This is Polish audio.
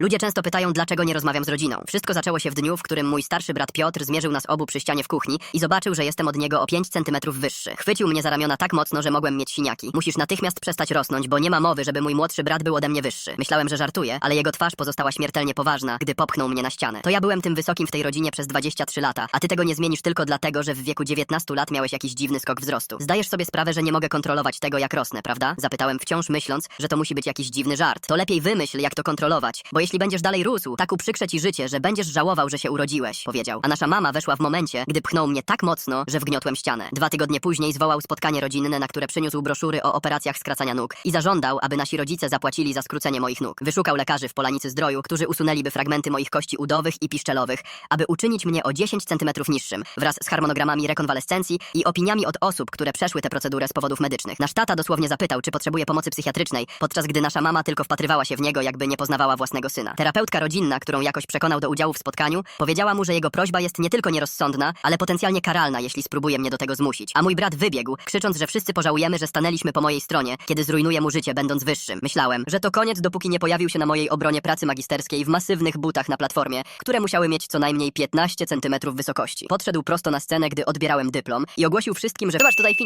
Ludzie często pytają, dlaczego nie rozmawiam z rodziną. Wszystko zaczęło się w dniu, w którym mój starszy brat Piotr zmierzył nas obu przy ścianie w kuchni i zobaczył, że jestem od niego o 5 centymetrów wyższy. Chwycił mnie za ramiona tak mocno, że mogłem mieć siniaki. Musisz natychmiast przestać rosnąć, bo nie ma mowy, żeby mój młodszy brat był ode mnie wyższy. Myślałem, że żartuje, ale jego twarz pozostała śmiertelnie poważna, gdy popchnął mnie na ścianę. To ja byłem tym wysokim w tej rodzinie przez 23 lata, a ty tego nie zmienisz tylko dlatego, że w wieku 19 lat miałeś jakiś dziwny skok wzrostu. Zdajesz sobie sprawę, że nie mogę kontrolować tego, jak rosnę, prawda? Zapytałem wciąż myśląc, że to musi być jakiś dziwny żart. To lepiej wymyśl, jak to kontrolować, bo jeśli będziesz dalej rósł, tak uprzykrzę ci życie, że będziesz żałował, że się urodziłeś, powiedział. A nasza mama weszła w momencie, gdy pchnął mnie tak mocno, że wgniotłem ścianę. Dwa tygodnie później zwołał spotkanie rodzinne, na które przyniósł broszury o operacjach skracania nóg i zażądał, aby nasi rodzice zapłacili za skrócenie moich nóg. Wyszukał lekarzy w Polanicy Zdroju, którzy usunęliby fragmenty moich kości udowych i piszczelowych, aby uczynić mnie o 10 cm niższym, wraz z harmonogramami rekonwalescencji i opiniami od osób, które przeszły tę procedurę z powodów medycznych. Nasz tata dosłownie zapytał, czy potrzebuje pomocy psychiatrycznej, podczas gdy nasza mama tylko wpatrywała się w niego, jakby nie poznawała własnego syna. Terapeutka rodzinna, którą jakoś przekonał do udziału w spotkaniu, powiedziała mu, że jego prośba jest nie tylko nierozsądna, ale potencjalnie karalna, jeśli spróbuje mnie do tego zmusić. A mój brat wybiegł, krzycząc, że wszyscy pożałujemy, że stanęliśmy po mojej stronie, kiedy zrujnuje mu życie, będąc wyższym. Myślałem, że to koniec, dopóki nie pojawił się na mojej obronie pracy magisterskiej w masywnych butach na platformie, które musiały mieć co najmniej 15 centymetrów wysokości. Podszedł prosto na scenę, gdy odbierałem dyplom i ogłosił wszystkim, że zobacz tutaj finał.